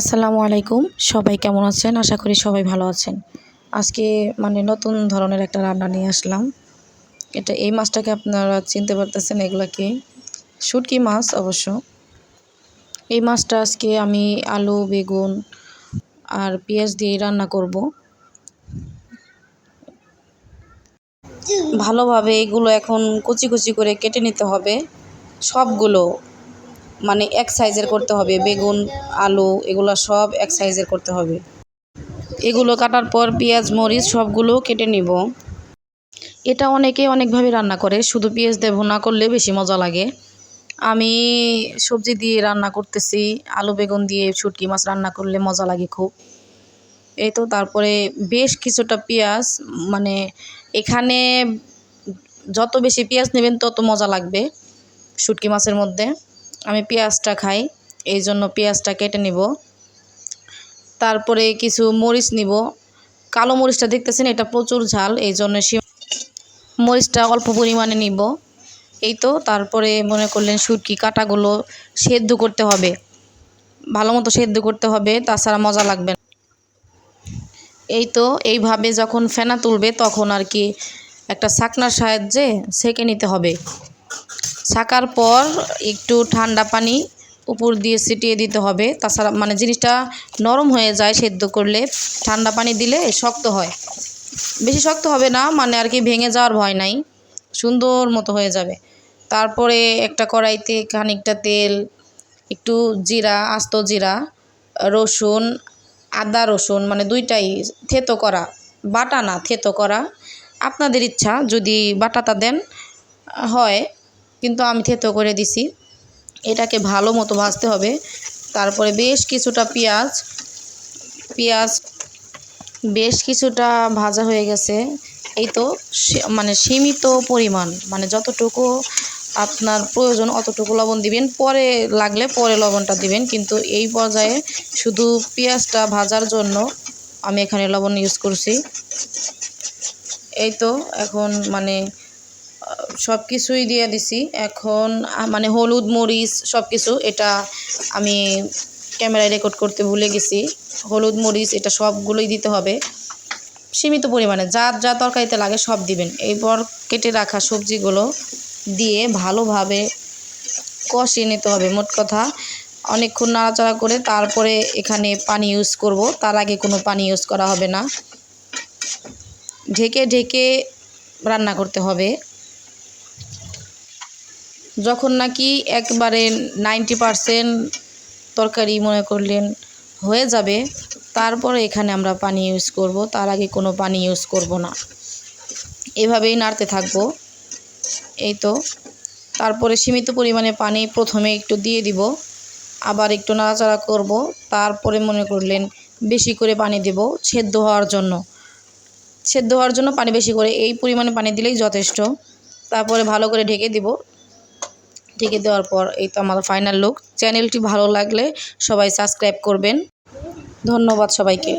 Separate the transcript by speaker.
Speaker 1: আসসালামু আলাইকুম। সবাই কেমন আছেন? আশা করি সবাই ভালো আছেন। আজকে মানে নতুন ধরনের একটা রান্না নিয়ে আসলাম। এটা এই মাছটাকে আপনারা চিনতে পারতেছেন এগুলা কি? শুটকি মাছ অবশ্য। এই মাছটা আজকে আমি আলু, বেগুন আর পেঁয়াজ দিয়ে রান্না করব। ভালোভাবে এগুলো এখন কুচি কুচি করে কেটে নিতে হবে। সবগুলো মানে এক সাইজের করতে হবে, বেগুন, আলু, এগুলো সব এক সাইজের করতে হবে। এগুলো কাটার পর পেঁয়াজ, মরিচ সবগুলো কেটে নিব। এটা অনেকে অনেকভাবে রান্না করে, শুধু পেঁয়াজ দিয়ে ভুনা করলে বেশি মজা লাগে। আমি সবজি দিয়ে রান্না করতেছি, আলু, বেগুন দিয়ে শুটকি মাছ রান্না করলে মজা লাগে খুব। এই তো, তারপরে বেশ কিছুটা পেঁয়াজ মানে এখানে যত বেশি পেঁয়াজ নেবেন তত মজা লাগবে শুটকি মাছের মধ্যে। আমি পেঁয়াজটা খাই, এই জন্য পেঁয়াজটা কেটে নিব। তারপরে কিছু মরিচ নিব। কালো মরিচটা দেখতেছেন, এটা প্রচুর ঝাল, এই জন্য মরিচটা অল্প পরিমাণে নিব। এই তো, তারপরে মনে করলেন শুটকি কাটাগুলো সেদ্ধ করতে হবে। ভালো মতো সেদ্ধ করতে হবে, তাছাড়া মজা লাগবে এই তো, এইভাবে যখন ফেনা তুলবে, তখন আর কি একটা শাকনার সাহায্যে সেঁকে নিতে হবে। ছাকার পর একটু ঠান্ডা পানি উপর দিয়ে ছিটিয়ে দিতে হবে। তাছাড়া মানে জিনিসটা নরম হয়ে যায় সেদ্ধ করলে ঠান্ডা পানি দিলে শক্ত হয়। বেশি শক্ত হবে না মানে আর কি ভেঙে যাওয়ার ভয় নাই, সুন্দর মতো হয়ে যাবে। তারপরে একটা কড়াইতে খানিকটা তেল, একটু জিরা, আস্ত জিরা, রসুন, আদা রসুন মানে দুইটাই থেতো করা, বাটা না, থেতো করা। আপনাদের ইচ্ছা যদি বাটাটা দেন, হয় কিন্তু আমি থেতো করে দিছি। এটাকে ভালো মতো ভাজতে হবে। তারপরে বেশ কিছুটা পেঁয়াজ পেঁয়াজ বেশ কিছুটা ভাজা হয়ে গেছে। এই তো মানে সীমিত পরিমাণ মানে যতটুকু আপনার প্রয়োজন অতটুকু লবণ দিবেন। পরে লাগলে পরে লবণটা দিবেন, কিন্তু এই পর্যায়ে শুধু পেঁয়াজটা ভাজার জন্য আমি এখানে লবণ ইউজ করছি। এই তো এখন মানে সব কিছুই দিয়ে দিছি। এখন মানে হলুদ, মরিচ সব কিছু এটা আমি ক্যামেরায় রেকর্ড করতে ভুলে গেছি। হলুদ, মরিচ এটা সবগুলোই দিতে হবে। সীমিত পরিমাণে, যা যা তরকারিতে লাগে সব দিবেন। এরপর কেটে রাখা সবজিগুলো দিয়ে ভালোভাবে কষিয়ে নিতে হবে, মোট কথা। অনেকক্ষণ নাড়াচাড়া করে তারপরে এখানে পানি ইউজ করব। তার আগে কোনো পানি ইউজ করা হবে না। ঢেকে ঢেকে রান্না করতে হবে। যখন নাকি একবারে নাইনটি পারসেন্ট তরকারি মনে করলেন হয়ে যাবে, তারপরে এখানে আমরা পানি ইউজ করব, তার আগে কোনো পানি ইউজ করব না। এভাবেই নাড়তে থাকব। এই তো। তারপরে সীমিত পরিমাণে পানি প্রথমে একটু দিয়ে দিব, আবার একটু নাড়াচাড়া করব, তারপরে মনে করলেন বেশি করে পানি দেব সেদ্ধ হওয়ার জন্য। সেদ্ধ হওয়ার জন্য পানি বেশি করে, এই পরিমাণে পানি দিলেই যথেষ্ট। তারপরে ভালো করে ঢেকে দিব ঢেকে দেওয়ার পর এই তো আমার ফাইনাল লুক চ্যানেলটি ভালো লাগলে সবাই সাবস্ক্রাইব করবেন। ধন্যবাদ সবাইকে।